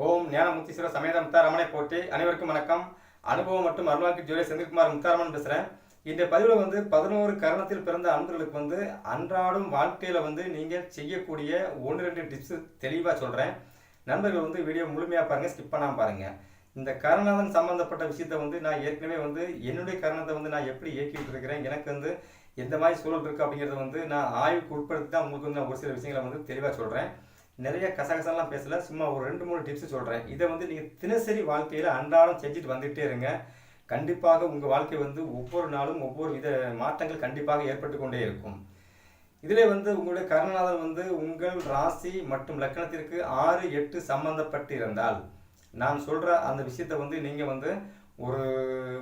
ஓம் ஞானமுத்தீஸ்வர சமேத முத்தாரமனை போட்டி அனைவருக்கும் வணக்கம். அனுபவம் மற்றும் அருள்வாக்கு ஜோதி செந்தில்குமார் முத்தாரமன் பேசுகிறேன் இந்த பதிவில் வந்து பதினோரு கரணத்தில் பிறந்த அன்பர்களுக்கு வந்து அன்றாடும் வாழ்க்கையில் வந்து நீங்கள் செய்யக்கூடிய ஒன்று ரெண்டு டிப்ஸ் தெளிவாக சொல்கிறேன் நண்பர்கள் வந்து வீடியோ முழுமையாக பாருங்கள் ஸ்கிப் பண்ணாமல் பாருங்கள் இந்த கரணாதன் சம்மந்தப்பட்ட விஷயத்த வந்து நான் ஏற்கனவே வந்து என்னுடைய கரணத்தை வந்து நான் எப்படி இயக்கிட்டு இருக்கிறேன் எனக்கு வந்து எந்த மாதிரி சூழல் இருக்குது அப்படிங்கிறத வந்து நான் ஆய்வுக்கு உட்படுத்தி தான் உங்களுக்கு வந்து நான் ஒரு சில விஷயங்களை வந்து தெளிவாக சொல்கிறேன் நிறைய கசகசம்லாம் பேசல. சும்மா ஒரு ரெண்டு மூணு டிப்ஸ் சொல்கிறேன் இதை வந்து நீங்கள் தினசரி வாழ்க்கையில் அன்றாடம் செஞ்சுட்டு வந்துகிட்டே இருங்க. கண்டிப்பாக உங்கள் வாழ்க்கை வந்து ஒவ்வொரு நாளும் ஒவ்வொரு வித மாற்றங்கள் கண்டிப்பாக ஏற்பட்டு கொண்டே இருக்கும். இதிலே வந்து உங்களுடைய கருணநாதன் வந்து உங்கள் ராசி மற்றும் லக்கணத்திற்கு ஆறு எட்டு சம்பந்தப்பட்டு இருந்தால் நான் சொல்கிற அந்த விஷயத்தை வந்து நீங்கள் வந்து ஒரு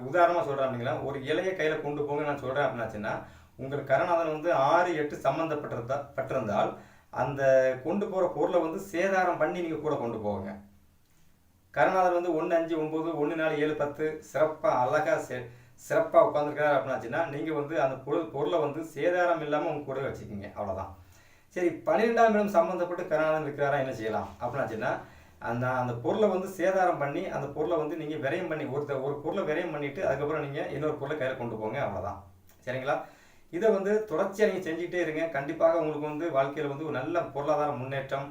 உதாரணமாக சொல்கிறேன் அப்படிங்களா? ஒரு இலையை கையில் கொண்டு போங்க நான் சொல்கிறேன் அப்படின்னாச்சுன்னா உங்கள் கருணாதன் வந்து ஆறு எட்டு சம்மந்தப்பட்டிருந்தா பட்டிருந்தால் அந்த கொண்டு போகிற பொருளை வந்து சேதாரம் பண்ணி நீங்கள் கூட கொண்டு போங்க. கருணாதர் வந்து ஒன்று அஞ்சு ஒம்பது ஒன்று நாலு ஏழு பத்து சிறப்பாக அழகாக சே சிறப்பாக உட்காந்துருக்கிறார் அப்படின்னாச்சுன்னா நீங்கள் வந்து அந்த பொருள் பொருளை வந்து சேதாரம் இல்லாமல் உங்கள் கூட வச்சுக்கோங்க. அவ்வளோதான் சரி பன்னிரெண்டாம் இடம் சம்மந்தப்பட்டு கருணாதன் இருக்கிறாரா என்ன செய்யலாம்? அப்படின்னாச்சுன்னா அந்த அந்த பொருளை வந்து சேதாரம் பண்ணி அந்த பொருளை வந்து நீங்கள் விரயம் பண்ணி ஒருத்த ஒரு பொருளை விரயம் பண்ணிவிட்டு அதுக்கப்புறம் நீங்கள் இன்னொரு பொருளை கையில் கொண்டு போங்க அவ்வளோதான் சரிங்களா? இதை வந்து தொடர்ச்சியாக நீங்கள் செஞ்சுக்கிட்டே இருங்க. கண்டிப்பாக உங்களுக்கு வந்து வாழ்க்கையில் வந்து ஒரு நல்ல பொருளாதார முன்னேற்றம்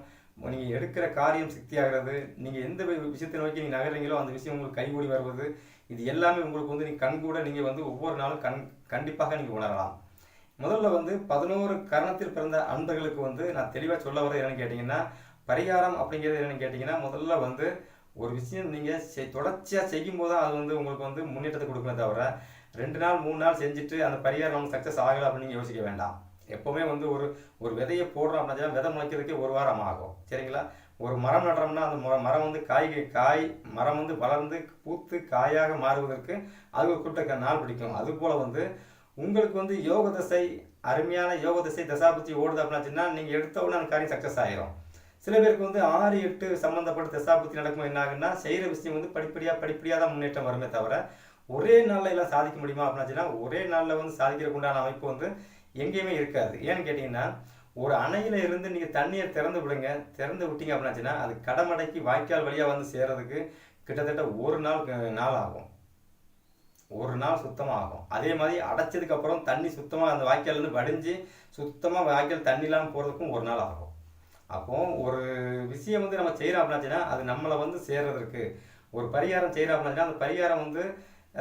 நீங்கள் எடுக்கிற காரியம் சக்தியாகிறது நீங்கள் எந்த விஷயத்தை நோக்கி நீங்கள் நகர்றீங்களோ அந்த விஷயம் உங்களுக்கு கைகூடி வருவது இது எல்லாமே உங்களுக்கு வந்து நீங்கள் கண்கூட நீங்கள் வந்து ஒவ்வொரு நாளும் கண் கண்டிப்பாக நீங்கள் உணரலாம். முதல்ல வந்து பதினோரு கரணத்தில் பிறந்த அன்பர்களுக்கு வந்து நான் தெளிவாக சொல்ல வரது என்னன்னு கேட்டிங்கன்னா பரிகாரம் அப்படிங்கிறது என்னென்னு கேட்டிங்கன்னா முதல்ல வந்து ஒரு விஷயம் நீங்கள் செய் தொடர்ச்சியாக செய்யும்போது தான் அது வந்து உங்களுக்கு வந்து முன்னேற்றத்தை கொடுக்கணும் தவிர ரெண்டு நாள் மூணு நாள் செஞ்சுட்டு அந்த பரிகாரம் நமக்கு சக்ஸஸ் ஆகலை அப்படின்னு நீங்கள் யோசிக்க வேண்டாம். எப்போவுமே வந்து ஒரு ஒரு விதையை போடுறோம் அப்படின்னா விதை முளைக்கிறதுக்கே ஒரு வாரம் ஆகும். சரிங்களா? ஒரு மரம் நடுறோம்னா அந்த மரம் மரம் வந்து காய் காய் மரம் வந்து வளர்ந்து பூத்து காயாக மாறுவதற்கு அது ஒரு குறிப்பிட்ட நாள் பிடிக்கும். அதுபோல் வந்து உங்களுக்கு வந்து யோக தசை அருமையான யோக தசை தசாபுத்தி ஓடுது அப்படின்னாச்சுன்னா நீங்கள் எடுத்த உடனே அந்த காரியம் சக்ஸஸ் ஆகிரும் சில பேருக்கு வந்து ஆறு எட்டு சம்மந்தப்பட்ட தசாபுத்தி நடக்கும் என்ன ஆகுன்னா செய்கிற விஷயம் வந்து படிப்படியாக படிப்படியாக தான் முன்னேற்றம் வருமே தவிர ஒரே நாளில் எல்லாம் சாதிக்க முடியுமா அப்படின்னாச்சுன்னா ஒரே நாளில் வந்து சாதிக்கிறதுக்கு உண்டான அமைப்பு வந்து எங்கேயுமே இருக்காது. ஏன்னு கேட்டிங்கன்னா ஒரு அணையில் இருந்து நீங்கள் தண்ணியை திறந்து விடுங்க திறந்து விட்டீங்க அப்படின்னாச்சுன்னா அது கடமடைக்கு வாய்க்கால் வழியாக வந்து சேர்கிறதுக்கு கிட்டத்தட்ட ஒரு நாள் நாள் ஆகும். ஒரு நாள் சுத்தமாக ஆகும். அதே மாதிரி அடைச்சதுக்கப்புறம் தண்ணி சுத்தமாக அந்த வாய்க்கால்லேருந்து வடிஞ்சு சுத்தமாக வாய்க்கால் தண்ணி இல்லாமல் போகிறதுக்கும் ஒரு நாள் ஆகும். அப்போ ஒரு விஷயம் வந்து நம்ம செய்கிறோம் அப்படின்னாச்சுன்னா அது நம்மளை வந்து சேர்றதற்கு ஒரு பரிகாரம் செய்கிறோம் அப்படின்னாச்சுன்னா அந்த பரிகாரம் வந்து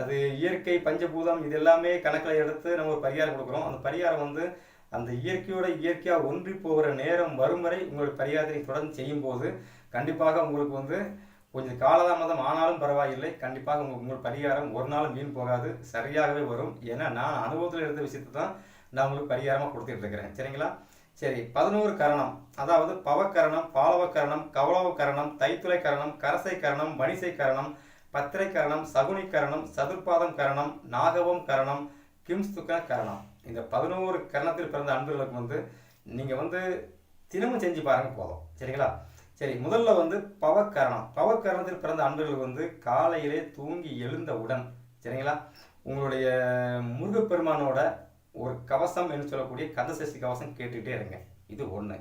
அது இயற்கை பஞ்சபூதம் இது எல்லாமே கணக்கில் எடுத்து நம்ம ஒரு பரிகாரம் கொடுக்குறோம். அந்த பரிகாரம் வந்து அந்த இயற்கையோட இயற்கையாக ஒன்றி போகிற நேரம் வரும் வரை உங்களுடைய பரிகாரத்தை தொடர்ந்து செய்யும்போது கண்டிப்பாக உங்களுக்கு வந்து கொஞ்சம் காலதாமதம் ஆனாலும் பரவாயில்லை. கண்டிப்பாக உங்கள் உங்கள் பரிகாரம் ஒரு நாளும் வீண் போகாது சரியாகவே வரும். ஏன்னா நான் அனுபவத்தில் எடுத்த விஷயத்தை தான் நான் உங்களுக்கு பரிகாரமாக கொடுத்துட்டு இருக்கிறேன். சரிங்களா? சரி பதினோரு கரணம். அதாவது பவக்கரணம் பாலவக்கரணம் கவலவக்கரணம் தைத்துளை கரணம் கரசை கரணம் வணிசை கரணம் பத்திரை கரணம் சகுனி கரணம் சதுர்பாதம் கரணம் நாகவம் கரணம் கிம்ஸ்துக்க கரணம். இந்த பதினோரு கரணத்தில் பிறந்த அன்பர்களுக்கு வந்து நீங்கள் வந்து தினமும் செஞ்சு பாருங்க போதும். சரிங்களா? சரி முதல்ல வந்து பவக்கரணம். பவக்கரணத்தில் பிறந்த அன்பர்களுக்கு வந்து காலையிலே தூங்கி எழுந்தவுடன் சரிங்களா? உங்களுடைய முருகப்பெருமானோட ஒரு கவசம் என்று சொல்லக்கூடிய கந்தசஷ்டி கவசம் கேட்டுக்கிட்டே இருங்க. இது ஒன்று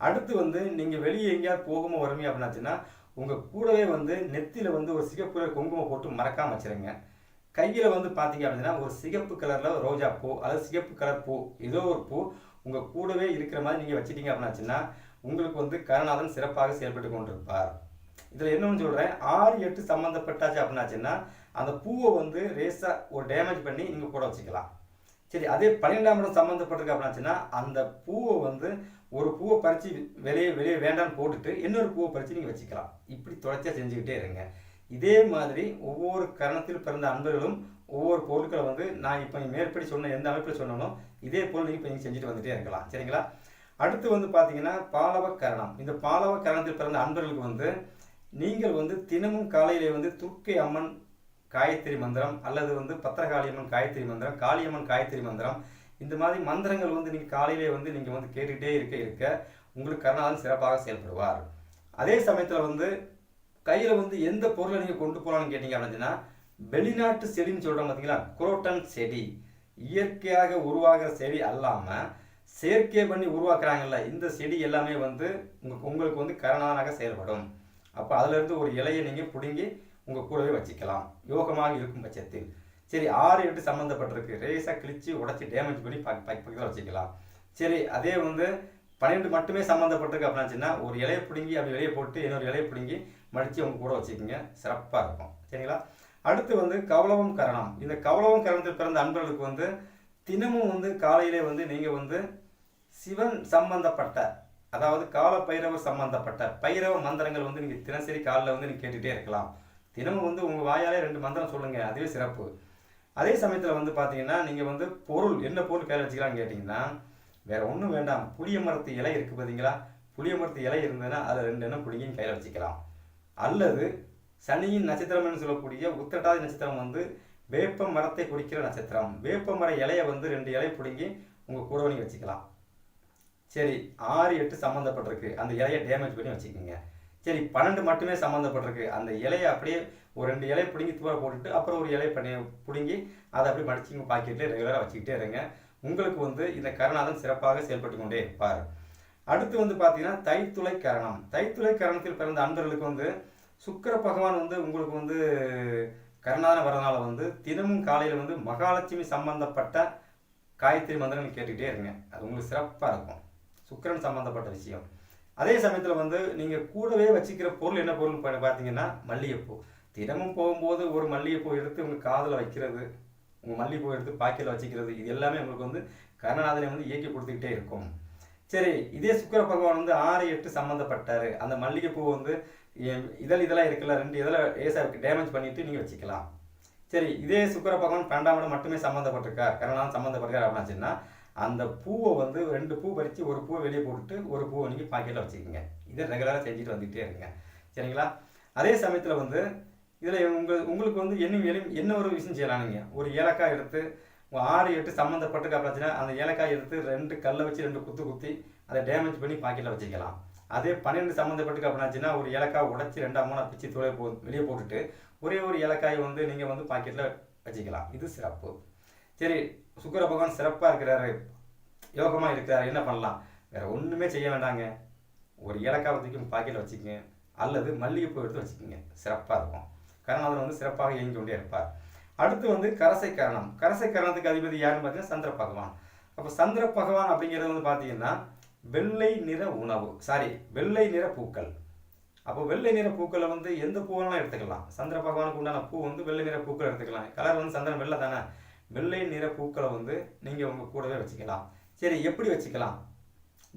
அடுத்து வந்து நீங்கள் வெளியே எங்கேயாவது போகுமோ வருமே அப்படின்னாச்சுன்னா உங்கள் கூடவே வந்து நெத்தியில் வந்து ஒரு சிகப்பு கலர் குங்குமம் போட்டு மறக்காமல் வச்சிருங்க. கையில் வந்து பார்த்தீங்க அப்படின்னா ஒரு சிகப்பு கலரில் ரோஜா பூ அதாவது சிகப்பு கலர் பூ ஏதோ ஒரு பூ உங்கள் கூடவே இருக்கிற மாதிரி நீங்கள் வச்சிட்டிங்க அப்படின்னாச்சுன்னா உங்களுக்கு வந்து கருணாதன் சிறப்பாக செயல்பட்டு கொண்டிருப்பார். இதில் என்னன்னு சொல்கிறேன் ஆறு எட்டு சம்மந்தப்பட்டாச்சு அப்படின்னாச்சுன்னா அந்த பூவை வந்து ரேஸாக ஒரு டேமேஜ் பண்ணி நீங்கள் கூட வச்சுக்கலாம். சரி அதே பன்னிரெண்டாம் இடம் சம்மந்தப்பட்டிருக்கு அப்படின்னாச்சுன்னா அந்த பூவை வந்து ஒரு பூவை பறித்து வெளியே வெளியே வேண்டாம்னு போட்டுட்டு இன்னொரு பூவை பறித்து நீங்கள் வச்சுக்கலாம். இப்படி தொடர்ச்சியாக செஞ்சுக்கிட்டே இருங்க. இதே மாதிரி ஒவ்வொரு கரணத்தில் பிறந்த அன்பர்களும் ஒவ்வொரு பொருட்களை வந்து நான் இப்போ மேற்படி சொன்ன எந்த அமைப்பில் சொன்னாலும் இதே போல் நீங்கள் இப்போ நீங்கள் செஞ்சுட்டு வந்துகிட்டே இருக்கலாம். சரிங்களா? அடுத்து வந்து பார்த்தீங்கன்னா பாலவ கரணம். இந்த பாலவ கரணத்தில் பிறந்த அன்பர்களுக்கு வந்து நீங்கள் வந்து தினமும் காலையிலே வந்து துர்க்கை அம்மன் காயத்ரி மந்திரம் அல்லது வந்து பத்திரகாளியம்மன் காயத்ரி மந்திரம் காளியம்மன் காயத்ரி மந்திரம். இந்த மாதிரி மந்திரங்கள் வந்து நீங்கள் காலையிலே வந்து நீங்கள் வந்து கேட்டுக்கிட்டே இருக்க இருக்க உங்களுக்கு கருணாதன் சிறப்பாக செயல்படுவார். அதே சமயத்தில் வந்து கையில் வந்து எந்த பொருளை நீங்கள் கொண்டு போகலான்னு கேட்டீங்க அப்படின்னா வெளிநாட்டு செடின்னு சொல்கிறோம் பார்த்தீங்களா குரோட்டன் செடி. இயற்கையாக உருவாகிற செடி அல்லாமல் செயற்கை பண்ணி உருவாக்குறாங்கல்ல இந்த செடி எல்லாமே வந்து உங்க உங்களுக்கு வந்து கரணானாக செயல்படும். அப்போ அதிலிருந்து ஒரு இலையை நீங்கள் பிடுங்கி உங்கள் கூடவே வச்சுக்கலாம். யோகமாக இருக்கும் பட்சத்தில். சரி ஆறு எட்டு சம்மந்தப்பட்டிருக்கு ரேஸாக கிழிச்சு உடச்சி டேமேஜ் பண்ணி பக் பக்கத்தில் வச்சுக்கலாம். சரி அதே வந்து பன்னெண்டு மட்டுமே சம்மந்தப்பட்டிருக்கு அப்படின்னாச்சுன்னா ஒரு இலையை பிடுங்கி அப்படி இலையை போட்டு இன்னொரு இலையை பிடுங்கி மடித்து உங்கள் கூட வச்சுக்கோங்க. சிறப்பாக இருக்கும். சரிங்களா? அடுத்து வந்து கவலவம் கரணம். இந்த கவலவம் கரணத்தில் பிறந்த அன்பர்களுக்கு வந்து தினமும் வந்து காலையிலே வந்து நீங்கள் வந்து சிவன் சம்பந்தப்பட்ட அதாவது கால பைரவர் சம்பந்தப்பட்ட பைரவ மந்திரங்கள் வந்து நீங்கள் தினசரி காலைல வந்து நீங்கள் கேட்டுகிட்டே இருக்கலாம். தினமும் வந்து உங்கள் வாயாலே ரெண்டு மந்திரம் சொல்லுங்கள் அதுவே சிறப்பு. அதே சமயத்தில் வந்து பார்த்தீங்கன்னா நீங்கள் வந்து பொருள் என்ன பொருள் கையில் வச்சுக்கலாம்னு கேட்டிங்கன்னா வேறு ஒன்றும் வேண்டாம். புளிய மரத்து இலை இருக்குது பார்த்தீங்களா புளிய மரத்து இலை இருந்ததுன்னா அதில் ரெண்டு எண்ணம் பிடிங்கி கையில் வச்சுக்கலாம். அல்லது சனியின் நட்சத்திரம்னு சொல்லக்கூடிய உத்திரட்டாதி நட்சத்திரம் வந்து வேப்ப மரத்தை குடிக்கிற நட்சத்திரம். வேப்ப மர இலையை வந்து ரெண்டு இலை பிடுங்கி உங்கள் கூட நீங்கள் வச்சுக்கலாம். சரி ஆறு எட்டு சம்மந்தப்பட்டிருக்கு அந்த இலையை டேமேஜ் பண்ணி வச்சுக்கோங்க. சரி பன்னெண்டு மட்டுமே சம்மந்தப்பட்டிருக்கு. அந்த இலையை அப்படியே ஒரு ரெண்டு இலையை பிடுங்கி தூர போட்டுட்டு அப்புறம் ஒரு இலையை பண்ணி பிடுங்கி அதை அப்படியே மடிச்சு பாக்கெட்டில் ரெகுலராக வச்சுக்கிட்டே இருங்க. உங்களுக்கு வந்து இந்த கரணாதன் சிறப்பாக செயல்பட்டு கொண்டே இருப்பார். அடுத்து வந்து பார்த்தீங்கன்னா தைத்துளை கரணம். தைத்துளை கரணத்தில் பிறந்த அன்பர்களுக்கு வந்து சுக்கிர பகவான் வந்து உங்களுக்கு வந்து கருணாதன வரதுனால வந்து தினமும் காலையில் வந்து மகாலட்சுமி சம்பந்தப்பட்ட காயத்ரி மந்திரங்கள் கேட்டுக்கிட்டே இருங்க. அது உங்களுக்கு சிறப்பாக இருக்கும். சுக்கிரன் சம்பந்தப்பட்ட விஷயம். அதே சமயத்தில் வந்து நீங்கள் கூடவே வச்சுக்கிற பொருள் என்ன பொருள் பார்த்தீங்கன்னா மல்லிகைப்பூ. தினமும் போகும்போது ஒரு மல்லிகைப்பூ எடுத்து உங்கள் காதில் வைக்கிறது உங்கள் மல்லிகைப்பூ எடுத்து பாக்கெட்டில் வச்சுக்கிறது இது எல்லாமே உங்களுக்கு வந்து கருணாதனை வந்து இயக்கி கொடுத்துக்கிட்டே இருக்கும். சரி இதே சுக்கர பகவான் வந்து ஆறு எட்டு சம்மந்தப்பட்டார் அந்த மல்லிகைப்பூ வந்து எ- இதழ் இதெல்லாம் இருக்குல்ல ரெண்டு இதெல்லாம் ஏசாவுக்கு டேமேஜ் பண்ணிட்டு நீங்கள் வச்சுக்கலாம். சரி இதே சுக்கிர பகவான் பன்னெண்டாம் இடம் மட்டுமே சம்மந்தப்பட்டிருக்கா கரணான் சம்மந்தப்பட்டிருக்கார் அப்படின்னாச்சுன்னா அந்த பூவை வந்து ரெண்டு பூ பறித்து ஒரு பூவை வெளியே போட்டுட்டு ஒரு பூவை நீங்கள் பாக்கெட்டில் வச்சுக்கோங்க. இதை ரெகுலராக செஞ்சுட்டு வந்துகிட்டே இருங்க. சரிங்களா? அதே சமயத்தில் வந்து இதில் உங்கள் உங்களுக்கு வந்து என்ன எளி என்ன ஒரு விஷயம் செய்யலானுங்க ஒரு ஏலக்காய் எடுத்து ஆறு எட்டு சம்மந்தப்பட்டு காப்பாச்சுன்னா அந்த ஏலக்காய் எடுத்து ரெண்டு கல்லை வச்சு ரெண்டு குத்து குத்தி அதை டேமேஜ் பண்ணி பாக்கெட்டில் வச்சுக்கலாம். அதே பன்னெண்டு சம்மந்தப்பட்டு அப்படின்னாச்சுன்னா ஒரு ஏலக்காய் உடச்சி ரெண்டாம் மூணாக பிச்சு தொலை போ வெளியே போட்டுட்டு ஒரே ஒரு ஏலக்காய் வந்து நீங்கள் வந்து பாக்கெட்டில் வச்சுக்கலாம். இது சிறப்பு. சரி சுக்கிர பகவான் சிறப்பாக இருக்கிறாரு. யோகமாக இருக்கிறாரு. என்ன பண்ணலாம்? வேற ஒன்றுமே செய்ய வேண்டாங்க. ஒரு ஏலக்காய் தூக்கி பாக்கெட்டில் வச்சுக்கோங்க. அல்லது மல்லிகைப்பூ எடுத்து வச்சுக்கோங்க. சிறப்பாக இருக்கும். கருணாதன் வந்து சிறப்பாக இயங்கி கொண்டே இருப்பார். அடுத்து வந்து கரசை கரணம். கரசை கரணத்துக்கு அதிபதி யாருன்னு பார்த்தீங்கன்னா சந்திர பகவான். அப்போ சந்திர பகவான் அப்படிங்கிறது வந்து பார்த்தீங்கன்னா வெள்ளை நிற உணவு. சாரி வெள்ளை நிற பூக்கள். அப்போ வெள்ளை நிற பூக்களை வந்து எந்த பூவெல்லாம் எடுத்துக்கலாம்? சந்திர பகவானுக்கு உண்டான பூ வந்து வெள்ளை நிற பூக்கள் எடுத்துக்கலாம். கலர் வந்து சந்திரன் வெள்ளை தானே. வெள்ளை நிற பூக்களை வந்து நீங்கள் உங்கள் கூடவே வச்சுக்கலாம். சரி எப்படி வச்சுக்கலாம்?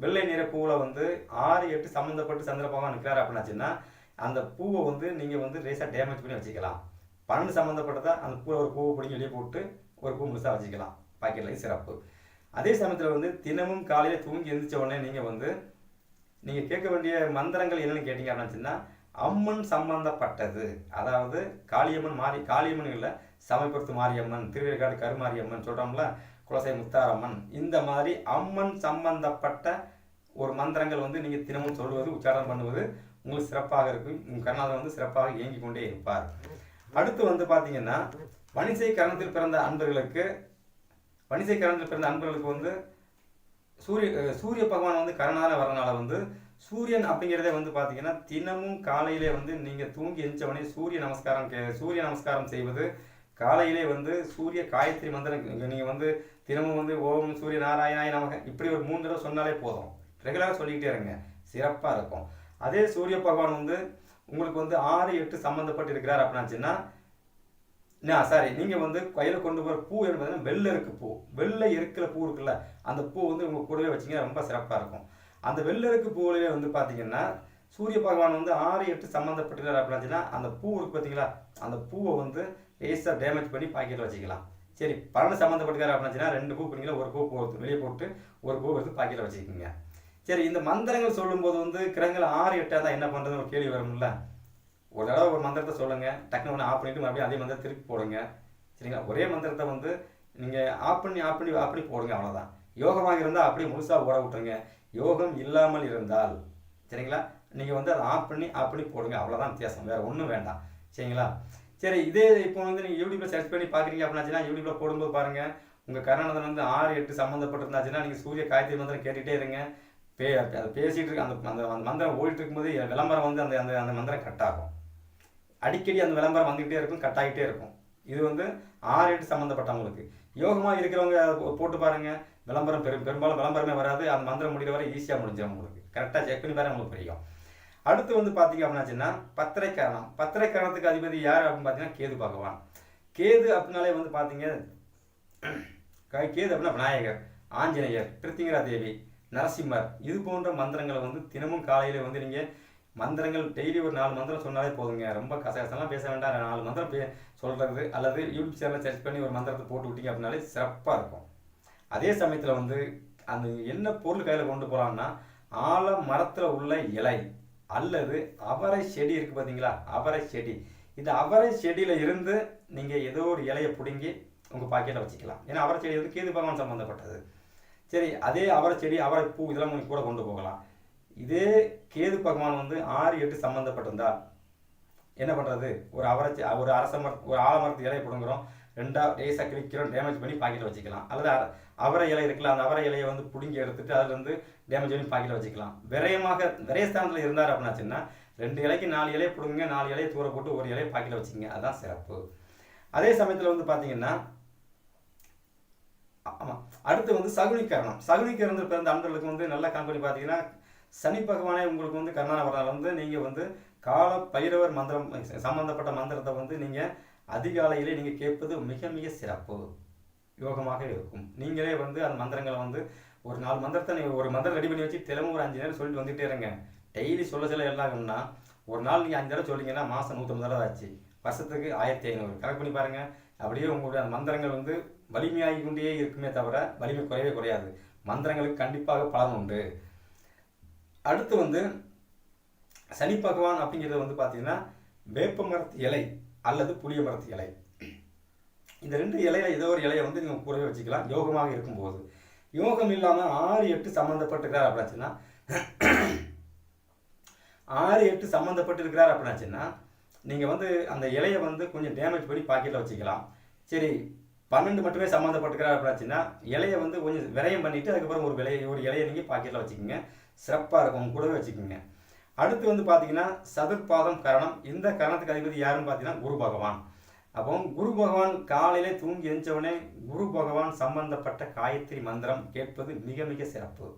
வெள்ளை நிற பூவில் வந்து ஆறு எட்டு சம்மந்தப்பட்டு சந்திரபாவன் நிற்கிறார் அப்படின்னாச்சுன்னா அந்த பூவை வந்து நீங்கள் வந்து ரேஸாக டேமேஜ் பண்ணி வச்சுக்கலாம். பன்னெண்டு சம்மந்தப்பட்டதாக அந்த பூவை ஒரு பூவை பிடிங்கி வெளியே போட்டு ஒரு பூ முழுசாக வச்சுக்கலாம். பாக்கெட்லேயும் சிறப்பு. அதே சமயத்தில் வந்து தினமும் காலையில் தூங்கி எழுந்திரிச்ச உடனே நீங்கள் வந்து நீங்கள் கேட்க வேண்டிய மந்திரங்கள் என்னன்னு கேட்டீங்க அப்படின்னா அம்மன் சம்பந்தப்பட்டது. அதாவது காளியம்மன் மாறி காளியம்மன் இல்லை சமயபுரத்து மாரியம்மன் திருவேற்காடு கருமாரியம்மன் சொல்கிறோம்ல குலசை முத்தாரம்மன். இந்த மாதிரி அம்மன் சம்பந்தப்பட்ட ஒரு மந்திரங்கள் வந்து நீங்கள் தினமும் சொல்வது உச்சாரணம் பண்ணுவது உங்களுக்கு சிறப்பாக இருக்கும். உங்கள் கருணாதன் வந்து சிறப்பாக இயங்கிக் கொண்டே இருப்பார். அடுத்து வந்து பார்த்தீங்கன்னா வணிசை கரணத்தில் பிறந்த அன்பர்களுக்கு வணிசை கரணத்தில் பிறந்த அன்பர்களுக்கு வந்து சூரிய சூரிய பகவான் வந்து கரணால வரனால வந்து சூரியன் அப்படிங்கிறதே வந்து பார்த்தீங்கன்னா தினமும் காலையிலே வந்து நீங்கள் தூங்கி எந்திரிச்ச உடனே சூரிய நமஸ்காரம் கே சூரிய நமஸ்காரம் செய்வது காலையிலே வந்து சூரிய காயத்ரி மந்திரம் நீங்கள் வந்து தினமும் வந்து ஓம் சூரிய நாராயணாய நமக. இப்படி ஒரு மூணு தடவை சொன்னாலே போதும். ரெகுலராக சொல்லிக்கிட்டே இருங்க. சிறப்பாக இருக்கும். அதே சூரிய பகவான் வந்து உங்களுக்கு வந்து ஆறு எட்டு சம்மந்தப்பட்டு இருக்கிறார் அப்படின்னாச்சுன்னா நான் சாரி நீங்கள் வந்து கையில் கொண்டு போகிற பூ என்ன வெள்ளை இருக்கு பூ. வெள்ளை இருக்கிற பூ இருக்குல்ல அந்த பூ வந்து உங்கள் கூடவே வச்சிங்க ரொம்ப சிறப்பாக இருக்கும். அந்த வெள்ளை இருக்கு பூவிலே வந்து பார்த்தீங்கன்னா சூரிய பகவான் வந்து ஆறு எட்டு சம்மந்தப்பட்டிருக்கார் அப்படின்னாச்சுன்னா அந்த பூ இருக்கு பார்த்தீங்களா அந்த பூவை வந்து லேசாக டேமேஜ் பண்ணி பாக்கெட்டில் வச்சுக்கலாம். சரி பன்னெண்டு சம்மந்தப்பட்டுக்காரு அப்படின்னாச்சுன்னா ரெண்டு பூ பிடிங்களா ஒரு பூ போட்டு வெளியே போட்டு ஒரு பூ எடுத்து பாக்கெட்டில் வச்சுக்கோங்க. சரி இந்த மந்திரங்கள் சொல்லும்போது வந்து கிரகங்கள் ஆறு எட்டாக தான் என்ன பண்ணுறதுன்னு ஒரு கேள்வி வரும்ல. ஒரு தடவை ஒரு மந்திரத்தை சொல்லுங்கள் டக்குனு ஒன்று ஆஃப் பண்ணிட்டு மறுபடியும் அதே மந்திரம் திருப்பி போடுங்க. சரிங்களா? ஒரே மந்திரத்தை வந்து நீங்கள் ஆஃப் பண்ணி ஆஃப் பண்ணி ஆஃப் பண்ணி போடுங்க அவ்வளோதான் யோகமாக இருந்தால் அப்படியே முழுசாக ஓட விட்டுருங்க. யோகம் இல்லாமல் இருந்தால் சரிங்களா? நீங்கள் வந்து அதை ஆஃப் பண்ணி ஆஃப் பண்ணி போடுங்க அவ்வளோதான் வித்தியாசம் வேறு ஒன்றும் வேண்டாம். சரிங்களா? சரி இதே இப்போ வந்து நீங்கள் யூடியூப்பில் சர்ச் பண்ணி பார்க்குறீங்க அப்படின்னாச்சுன்னா யூடியூப்பில் போடும்போது பாருங்கள் உங்கள் கருணானந்தன் வந்து ஆறு எட்டு சம்மந்தப்பட்டிருந்தாச்சுன்னா நீங்கள் சூரிய காயத்ரி மந்திரம் கேட்டுகிட்டே இருங்க. பே அதை பேசிகிட்டு இருக்க அந்த அந்த அந்த மந்திரம் ஓடிட்டு இருக்கும்போது விளம்பரம் வந்து அந்த அந்த அந்த மந்திரம் கட் ஆகும். அடிக்கடி அந்த விளம்பரம் வந்துக்கிட்டே இருக்கும் கட் ஆகிட்டே இருக்கும். இது வந்து ஆறு எட்டு சம்மந்தப்பட்டவங்களுக்கு யோகமாக இருக்கிறவங்க போட்டு பாருங்க. விளம்பரம் பெரும் பெரும்பாலும் விளம்பரமே வராது. அந்த மந்திரம் முடிகிற வரை ஈஸியாக முடிஞ்சிடும் உங்களுக்கு. கரெக்டாக செக் பண்ணி பாருங்க உங்களுக்கு புரியும். அடுத்து வந்து பார்த்தீங்க அப்படின்னாச்சுன்னா பத்திரைக்காரணம். கரணம் பத்திரை அதிபதி யார் அப்படின்னு பார்த்தீங்கன்னா கேது பகவான். கேது அப்படின்னாலே வந்து பார்த்தீங்க கேது அப்படின்னா விநாயகர் ஆஞ்சநேயர் பிருத்திங்கரா தேவி நரசிம்மர். இது போன்ற மந்திரங்களை வந்து தினமும் காலையில் வந்து நீங்கள் மந்திரங்கள் டெய்லி ஒரு நாலு மந்திரம் சொன்னாலே போதுங்க. ரொம்ப கசகசெல்லாம் பேச வேண்டாம். நாலு மந்திரம் பே சொல்கிறது அல்லது யூடியூப் சேனலில் சர்ச் பண்ணி ஒரு மந்திரத்தை போட்டு விட்டீங்க அப்படின்னாலே சிறப்பாக இருக்கும். அதே சமயத்தில் வந்து அந்த என்ன பொருள் கையில் கொண்டு போகலான்னா ஆல மரத்தில் உள்ள இலை. அல்லது அவரை செடி இருக்குது பார்த்தீங்களா அவரை செடி. இந்த அவரை செடியில் இருந்து நீங்கள் ஏதோ ஒரு இலையை பிடுங்கி உங்கள் பாக்கெட்டில் வச்சுக்கலாம். ஏன்னா அவரை செடி வந்து கேது பகவான் சம்மந்தப்பட்டது சரி அதே அவரை செடி அவரை பூ இதெல்லாம் நீங்கள் கூட கொண்டு போகலாம். இதே கேது பகவான் வந்து ஆறு எட்டு சம்மந்தப்பட்டிருந்தால் என்ன பண்ணுறது ஒரு அவரை செ- ஒரு அரச மர ஒரு ஆலமரத்து இலையை பிடுங்குறோம். ரெண்டா லேசாக கிழிக்கிறோம் டேமேஜ் பண்ணி பாக்கெட்டில் வச்சுக்கலாம். அல்லது அவரை இலை இருக்குல்ல அந்த அவரை இலையை வந்து பிடுங்கி எடுத்துட்டு அதுலேருந்து டேமேஜ் பண்ணி பாக்கெட்டில் வச்சுக்கலாம். விரயமாக விரயஸ்தானத்தில் இருந்தார் அப்படின்னாச்சுன்னா ரெண்டு இலைக்கு நாலு இலையை பிடுங்க நாலு இலையை தூர போட்டு ஒரு இலையை பாக்கெட்டில் வச்சுங்க அதான் சிறப்பு. அதே சமயத்தில் வந்து பார்த்தீங்கன்னா ஆமாம் அடுத்து வந்து சகுனிக்கரணம். சகுனிக்கரணத்தில் பிறந்த அன்பர்களுக்கு வந்து நல்ல கம்பெனி பார்த்தீங்கன்னா சனி பகவானே உங்களுக்கு வந்து கர்ணான வந்து நீங்கள் வந்து கால பைரவர் மந்திரம் சம்பந்தப்பட்ட மந்திரத்தை வந்து நீங்கள் அதிகாலையிலே நீங்கள் கேட்பது மிக மிக சிறப்பு. யோகமாக இருக்கும். நீங்களே வந்து அந்த மந்திரங்களை வந்து ஒரு நாலு மந்திரத்தை நீங்கள் ஒரு மந்திரம் ரெடி பண்ணி வச்சு தினமும் ஒரு அஞ்சு நேரம் சொல்லிட்டு வந்துட்டே இருங்க. டெய்லி சொல்ல சொல்ல என்ன ஆகும்னா ஒரு நாள் நீங்கள் அஞ்சு தடவை சொல்லிங்கன்னா மாதம் நூற்றம்பது தடவை ஆச்சு. வருஷத்துக்கு ஆயிரத்தி ஐநூறு. கணக்கு பண்ணி பாருங்கள் அப்படியே உங்களுடைய அந்த மந்திரங்கள் வந்து வலிமையாகி கொண்டே இருக்குமே தவிர வலிமை குறையவே குறையாது. மந்திரங்களுக்கு கண்டிப்பாக பலன் உண்டு. அடுத்து வந்து சனி பகவான் அப்படிங்கிறது வந்து பார்த்தீங்கன்னா வேப்ப மரத்து இலை அல்லது புளிய மரத்து இலை. இந்த ரெண்டு இலையில ஏதோ ஒரு இலையை வந்து நீங்கள் கூடவே வச்சுக்கலாம். யோகமாக இருக்கும்போது. யோகம் இல்லாமல் ஆறு எட்டு சம்மந்தப்பட்டிருக்கிறார் அப்படின்னாச்சுன்னா ஆறு எட்டு சம்மந்தப்பட்டிருக்கிறார் அப்படின்னாச்சுன்னா நீங்கள் வந்து அந்த இலையை வந்து கொஞ்சம் டேமேஜ் பண்ணி பாக்கெட்டில் வச்சுக்கலாம். சரி பன்னெண்டு மட்டுமே சம்மந்தப்பட்டுக்கிறார் அப்படின்னாச்சுன்னா இலையை வந்து கொஞ்சம் விரயம் பண்ணிவிட்டு அதுக்கப்புறம் ஒரு விலையை ஒரு இலையை நீங்கள் பாக்கெட்டில் வச்சுக்கோங்க. சிறப்பாக இருக்கும். கூடவே வச்சுக்கோங்க. அடுத்து வந்து பார்த்தீங்கன்னா சதுர்பாதம் கரணம். இந்த கரணத்துக்கு அதிபதி யாருன்னு பார்த்தீங்கன்னா குரு பகவான். அப்போ குரு பகவான் காலையிலே தூங்கி எழுந்தவுடனே குரு பகவான் சம்பந்தப்பட்ட காயத்ரி மந்திரம் கேட்பது மிக மிக சிறப்பு.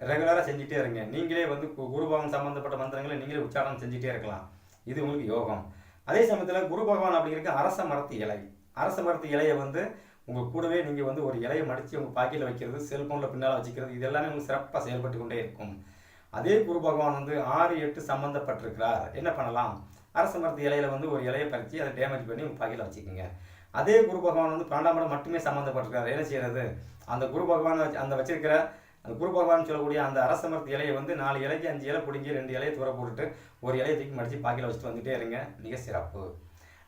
ரெகுலராக செஞ்சுட்டே இருங்க. நீங்களே வந்து கு- குரு பகவான் சம்பந்தப்பட்ட மந்திரங்களை நீங்களே உச்சாரணம் செஞ்சுட்டே இருக்கலாம். இது உங்களுக்கு யோகம். அதே சமயத்தில் குரு பகவான் அப்படிங்கிறது அரச மரத்து இலை. அரச மரத்து இலையை வந்து உங்கள் கூடவே நீங்கள் வந்து ஒரு இலையை மடித்து உங்கள் பாக்கெட்டில் வைக்கிறது செல்ஃபோனில் பின்னால் வச்சுக்கிறது இது எல்லாமே உங்களுக்கு சிறப்பாக செயல்பட்டு கொண்டே இருக்கும். அதே குரு பகவான் வந்து ஆறு எட்டு சம்மந்தப்பட்டிருக்கிறார் என்ன பண்ணலாம்? அரச மரத்து இலையில வந்து ஒரு இலையை பறித்து அதை டேமேஜ் பண்ணி உங்கள் பாக்கெட்டில் வச்சுக்கோங்க. அதே குரு பகவான் வந்து பன்னெண்டாம் இடம் மட்டுமே சம்மந்தப்பட்டிருக்காரு என்ன செய்யறது? அந்த குரு பகவான் வச்சு- அந்த வச்சிருக்கிற அந்த குரு பகவான் சொல்லக்கூடிய அந்த அரச மரத்து இலையை வந்து நாலு இலைக்கு அஞ்சு இலை பிடிங்கி ரெண்டு இலையை தூர போட்டுட்டு ஒரு இலையை தூக்கி மடித்து பாக்கெட்டில் வச்சுட்டு வந்துட்டே இருங்க. மிக சிறப்பு.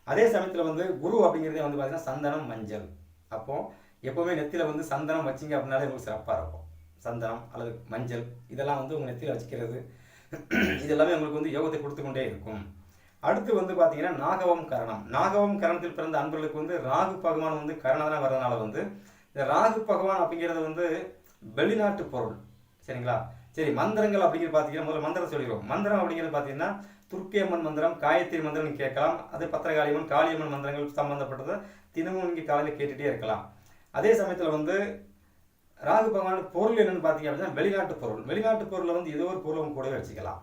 அதே சமயத்தில் வந்து குரு அப்படிங்கிறதே வந்து பார்த்தீங்கன்னா சந்தனம் மஞ்சள். அப்போ எப்போவுமே நெத்தியில் வந்து சந்தனம் வச்சிங்க அப்படின்னாலே உங்களுக்கு சிறப்பாக இருக்கும். சந்தனம் அல்லது மஞ்சள் இதெல்லாம் வந்து உங்கள் நெத்தியில் வச்சுக்கிறது. இதெல்லாமே உங்களுக்கு வந்து யோகத்தை கொடுத்து கொண்டே இருக்கும். அடுத்து வந்து பார்த்தீங்கன்னா நாகவம் கரணம். நாகவம் கரணத்தில் பிறந்த அன்பர்களுக்கு வந்து ராகு பகவான் வந்து கரணதனம் வர்றதுனால வந்து இந்த ராகு பகவான் அப்படிங்கிறது வந்து வெளிநாட்டு பொருள். சரிங்களா? சரி மந்திரங்கள் அப்படிங்கிறது பார்த்தீங்கன்னா முதல்ல மந்திரம் சொல்லிடுவோம். மந்திரம் அப்படிங்கிறது பார்த்தீங்கன்னா துர்க்கியம்மன் மந்திரம் காயத்ரி மந்திரம் கேட்கலாம். அது பத்திரகாளியம்மன் காளியம்மன் மந்திரங்கள் சம்மந்தப்பட்டது தினமும் இங்கே காலையில் கேட்டுகிட்டே இருக்கலாம். அதே சமயத்தில் வந்து ராகு பகவான் பொருள் என்னன்னு பார்த்தீங்க அப்படின்னா வெளிநாட்டு பொருள். வெளிநாட்டு பொருளை வந்து ஏதோ ஒரு பொருளை கூட வச்சுக்கலாம்.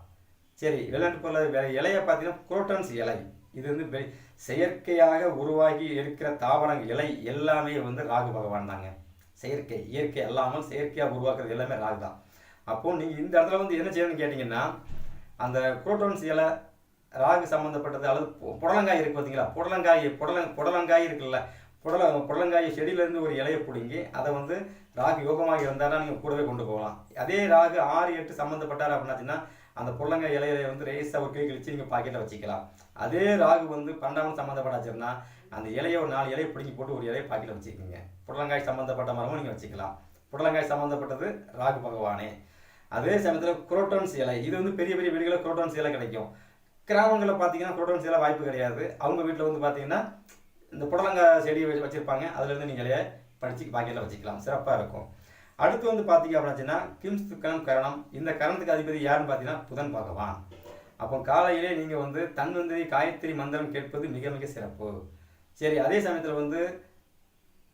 சரி விளையாட்டு பொருள் இலையை பார்த்தீங்கன்னா குரோட்டன்ஸ் இலை. இது வந்து வெ- செயற்கையாக உருவாகி இருக்கிற தாவரங்கள் இலை எல்லாமே வந்து ராகு பகவான் தாங்க. செயற்கை இயற்கை இல்லாமல் செயற்கையாக உருவாக்குறது எல்லாமே ராகு தான். அப்போது நீங்கள் இந்த இடத்துல வந்து என்ன செய்யணும்னு கேட்டிங்கன்னா அந்த குரோட்டன்ஸ் இலை ராகு சம்மந்தப்பட்டது அல்லது புடலங்காய் இருக்குது பார்த்தீங்களா? புடலங்காய் புடலங் புடலங்காய் இருக்குல்ல? புடல புடலங்காய் செடியிலேருந்து ஒரு இலையை பிடுங்கி அதை வந்து ராகு யோகமாக இருந்தாரா நீங்கள் கூடவே கொண்டு போகலாம். அதே ராகு ஆறு எட்டு சம்மந்தப்பட்டார் அப்படின்னாச்சுன்னா அந்த புடலங்காய் இலையை வந்து ரேஸாக ஒரு கை கழிச்சு நீங்கள் பாக்கெட்டில் வச்சுக்கலாம். அதே ராகு வந்து பன்னெண்டாம் சம்மந்தப்பட்டாச்சுன்னா அந்த இலையை ஒரு நாலு இலையை பிடிங்கி போட்டு ஒரு இலையை பாக்கெட்டில் வச்சுக்கோங்க. புடலங்காய் சம்மந்தப்பட்ட மரமும் நீங்கள் வச்சுக்கலாம். புடலங்காய் சம்மந்தப்பட்டது ராகு பகவானே. அதே சமயத்தில் குரோட்டன்ஸ் இலை இது வந்து பெரிய பெரிய வீடுகளில் குரோட்டன்ஸ் இலை கிடைக்கும். கிராமங்களில் பார்த்தீங்கன்னா குரோட்டன்ஸ் இலை வாய்ப்பு கிடையாது. அவங்க வீட்டில் வந்து பார்த்தீங்கன்னா இந்த புடலங்காய் செடி வச்சு வச்சுருப்பாங்க. அதுலேருந்து நீங்கள் இலையை படித்து பாக்கெட்டில் வச்சுக்கலாம். சிறப்பாக இருக்கும். அடுத்து வந்து பார்த்தீங்க அப்படின்னாச்சுன்னா கிம்ஸ் துக்கணம் கரணம். இந்த கரணத்துக்கு அதிபதி யாருன்னு பார்த்தீங்கன்னா புதன் பகவான். அப்போ காலையிலே நீங்கள் வந்து தன்வந்திரி காயத்ரி மந்திரம் கேட்பது மிக மிக சிறப்பு. சரி அதே சமயத்தில் வந்து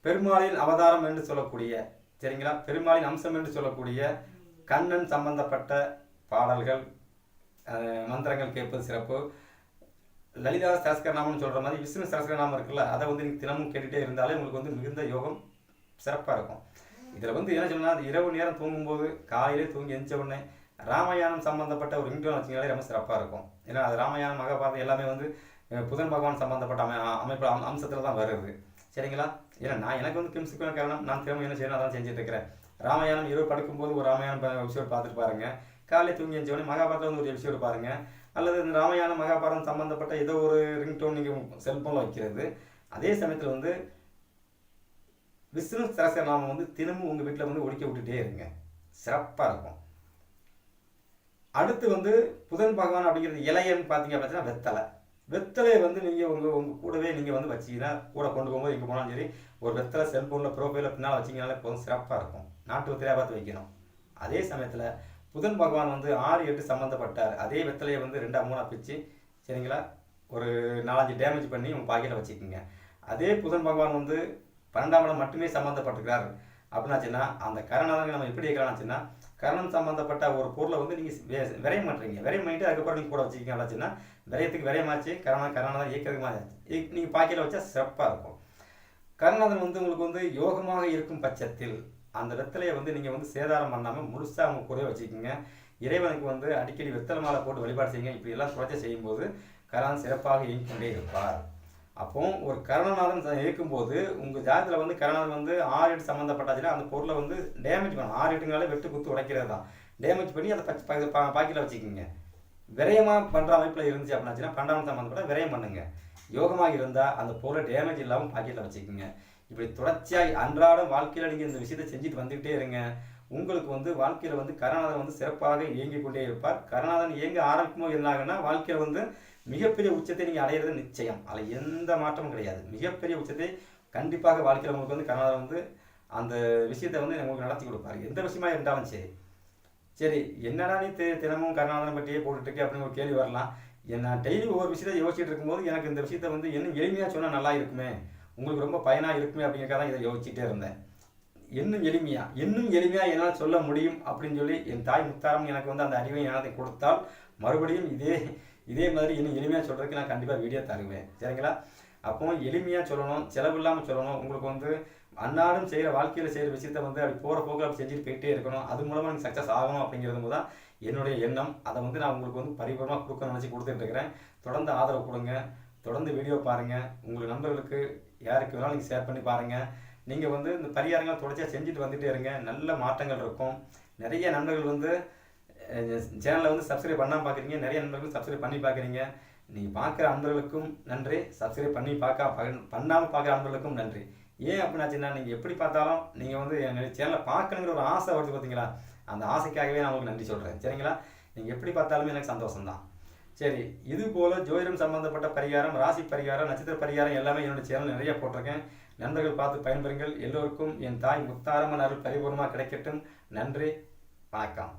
பெருமாளின் அவதாரம் என்று சொல்லக்கூடிய சரிங்களா? பெருமாளின் அம்சம் என்று சொல்லக்கூடிய கண்ணன் சம்பந்தப்பட்ட பாடல்கள் மந்திரங்கள் கேட்பது சிறப்பு. லலிதா சரஸ்கரநாமம்னு சொல்கிற மாதிரி விஷ்ணு சரஸ்கரநாமம் இருக்குல்ல அதை வந்து நீங்கள் தினமும் கேட்டுகிட்டே இருந்தாலே உங்களுக்கு வந்து மிகுந்த யோகம் சிறப்பாக இருக்கும். இதில் வந்து என்ன சொன்னால் அது இரவு நேரம் தூங்கும்போது காலையிலே தூங்கி எந்த உடனே ராமாயணம் சம்மந்தப்பட்ட ஒரு ரிங்டோன் வச்சிங்கனாலே ரொம்ப சிறப்பாக இருக்கும். ஏன்னா அது ராமாயணம் மகாபாரதம் எல்லாமே வந்து புதன் பகவான் சம்மந்தப்பட்ட அமை அமைப்பு அம்- தான் வருது. சரிங்களா? ஏன்னா நான் எனக்கு வந்து கிம்ஸுக்கு காரணம் நான் திரும்ப என்ன செய்யணும் அதான் செஞ்சுட்டு இருக்கிறேன். ராமாயணம் இரவு படுக்கும்போது ஒரு ராமாயணம் எபிசோட் பார்த்துட்டு பாருங்க. காலையில் தூங்கி எழுந்த உடனே மகாபாரதம் வந்து ஒரு எபிசோடு பாருங்க. அல்லது இந்த ராமாயணம் மகாபாரதம் சம்மந்தப்பட்ட ஏதோ ஒரு ரிங்டோன் நீங்கள் செல்ஃபோனில் வைக்கிறது. அதே சமயத்தில் வந்து விஷ்ணு சரஸ்வரநாமம் வந்து தினமும் உங்கள் வீட்டில் வந்து ஒழிக்க விட்டுட்டே இருங்க. சிறப்பாக இருக்கும். அடுத்து வந்து புதன் பகவான் அப்படிங்கிறது இலையன்னு பார்த்தீங்க அப்படின்னா வெத்தலை. வெத்தலையை வந்து நீங்கள் உங்கள் உங்கள் கூடவே நீங்கள் வந்து வச்சீங்கன்னா கூட கொண்டு போகும்போது இங்கே போனாலும் சரி ஒரு வெத்தலை செல்ஃபோனில் ப்ரோஃபைலில் பின்னால் வச்சிங்கனாலே போதும் சிறப்பாக இருக்கும். நாட்டு வெத்தலையாக பார்த்து வைக்கணும். அதே சமயத்தில் புதன் பகவான் வந்து ஆறு எட்டு சம்மந்தப்பட்டார் அதே வெத்தலையை வந்து ரெண்டாக மூணாக பிச்சு சரிங்களா? ஒரு நாலஞ்சு டேமேஜ் பண்ணி உங்கள் பாக்கெட்டில் வச்சுக்கோங்க. அதே புதன் பகவான் வந்து பன்னெண்டாம் இடம் மட்டுமே சம்மந்தப்பட்டிருக்கிறார் அப்படின்னாச்சுன்னா அந்த கரணாதனை நம்ம எப்படி இருக்கலாம்னாச்சுன்னா கரணம் சம்மந்தப்பட்ட ஒரு பொருளை வந்து நீங்கள் விரையம் பண்ணுறீங்க விரையம் பண்ணிட்டு அதுக்கப்புறம் நீங்கள் கூட வச்சுக்கிங்க அப்படின்னா விரயத்துக்கு விரையமாச்சு கரணம் கரணாதான் இயக்கிறதுக்கு மாதிரி நீங்கள் பாக்கியில் வச்சா சிறப்பாக இருக்கும். கருணாதன் வந்து உங்களுக்கு வந்து யோகமாக இருக்கும் பட்சத்தில் அந்த வெத்தலையை வந்து நீங்கள் வந்து சேதாரம் பண்ணாமல் முழுசாக அவங்க கூட வச்சுக்கோங்க. இறைவனுக்கு வந்து அடிக்கடி வெத்தலை மாலை போட்டு வழிபாடு செய்யுங்க. இப்படி எல்லாம் செய்யும்போது கரான் சிறப்பாக இயங்கிக் கொண்டே இருப்பார். அப்போ ஒரு கருணநாதன் இருக்கும்போது உங்கள் ஜாதத்தில் வந்து கரணநாதன் வந்து ஆறு சம்மந்தப்பட்டாச்சுன்னா அந்த பொருளை வந்து டேமேஜ் பண்ணும் ஆறு வெட்டு குத்து உடைக்கிறது தான் டேமேஜ் பண்ணி அதை பச்சை பா- பாக்கெட்டில் வச்சுக்கோங்க. விரயமாக பண்ணுற அமைப்பில் இருந்துச்சு அப்படின்னாச்சுன்னா பன்னெண்டாம் சம்மந்தப்பட்ட விரயம் பண்ணுங்க. யோகமாக இருந்தால் அந்த பொருளை டேமேஜ் இல்லாமல் பாக்கெட்டில் வச்சுக்கோங்க. இப்படி தொடர்ச்சியாக அன்றாடம் வாழ்க்கையில் நீங்கள் இந்த விஷயத்தை செஞ்சுட்டு வந்துகிட்டே இருங்க. உங்களுக்கு வந்து வாழ்க்கையில் வந்து கருணாதன் வந்து சிறப்பாக இயங்கிக் கொண்டே இருப்பார். கருணாதன் இயங்க ஆரம்பிக்குமோ என்ன வாழ்க்கையில் வந்து மிகப்பெரிய உச்சத்தை நீங்கள் அடையிறது நிச்சயம். அதில் எந்த மாற்றமும் கிடையாது. மிகப்பெரிய உச்சத்தை கண்டிப்பாக வாழ்க்கையில் உங்களுக்கு வந்து கருணாதன் வந்து அந்த விஷயத்தை வந்து உங்களுக்கு நடத்தி கொடுப்பாரு. எந்த விஷயமா இருந்தாலும் சரி. சரி என்னடா நீ தினமும் கர்நாதனை பற்றியே போட்டுட்டு அப்படின்னு ஒரு கேள்வி வரலாம். நான் டெய்லி ஒவ்வொரு விஷயத்தை யோசிச்சுட்டு இருக்கும்போது எனக்கு இந்த விஷயத்த வந்து இன்னும் எளிமையாக சொன்னால் நல்லா இருக்குமே? உங்களுக்கு ரொம்ப பயனாக இருக்குமே அப்படிங்கிறக்காக தான் இதை யோசிச்சுட்டே இருந்தேன். இன்னும் எளிமையாக இன்னும் எளிமையாக என்னால் சொல்ல முடியும் அப்படின்னு சொல்லி என் தாய் முத்தாரம் எனக்கு வந்து அந்த அறிவை ஞானத்தை கொடுத்தால் மறுபடியும் இதே இதே மாதிரி இன்னும் எளிமையாக சொல்கிறதுக்கு நான் கண்டிப்பாக வீடியோ தருவேன். சரிங்களா? அப்போ எளிமையாக சொல்லணும் செலவு இல்லாமல் சொல்லணும். உங்களுக்கு வந்து அன்னாடும் செய்கிற வாழ்க்கையில் செய்கிற விஷயத்த வந்து அப்படி போகிற போக்கில் அப்படி செஞ்சுட்டு போயிட்டே இருக்கணும். அது மூலமாக நீங்கள் சக்ஸஸ் ஆகணும் அப்படிங்கிறது தான் என்னுடைய எண்ணம். அதை வந்து நான் உங்களுக்கு வந்து பரிபூர்ணமாக கொடுக்க நினச்சி கொடுத்துட்ருக்கிறேன் தொடர்ந்து ஆதரவு கொடுங்க. தொடர்ந்து வீடியோ பாருங்கள் உங்கள் நண்பர்களுக்கு யாருக்கு வேணாலும் நீங்கள் ஷேர் பண்ணி பாருங்கள் நீங்கள் வந்து இந்த பரிகாரங்கள் தொடர்ச்சியாக செஞ்சுட்டு வந்துட்டே இருங்க. நல்ல மாற்றங்கள் இருக்கும். நிறைய நண்பர்கள் வந்து சேனலை வந்து சப்ஸ்கிரைப் பண்ணாமல் பார்க்குறீங்க நிறைய நண்பர்கள் சப்ஸ்கிரைப் பண்ணி பார்க்குறீங்க நீங்கள் பார்க்குற அன்பர்களுக்கும் நன்றி. சப்ஸ்கிரைப் பண்ணி பார்க்க பண்ணாமல் பார்க்குற அன்பர்களுக்கும் நன்றி. ஏன் அப்படின்னாச்சுன்னா நீங்கள் எப்படி பார்த்தாலும் நீங்கள் வந்து என்னுடைய சேனலை பார்க்கணுங்கிற ஒரு ஆசை வருது பார்த்தீங்களா அந்த ஆசைக்காகவே நான் உங்களுக்கு நன்றி சொல்கிறேன் சரிங்களா? நீங்கள் எப்படி பார்த்தாலுமே எனக்கு சந்தோஷம்தான். சரி இது போல் ஜோதிடம் சம்மந்தப்பட்ட பரிகாரம் ராசி பரிகாரம் நட்சத்திர பரிகாரம் எல்லாமே என்னோட சேனல் நிறைய போட்டிருக்கேன். நண்பர்கள் பார்த்து பயன்பெறுங்கள். எல்லோருக்கும் என் தாய் முத்தாரமன் அருள் பரிபூர்ணமாக கிடைக்கட்டும். நன்றி. வணக்கம்.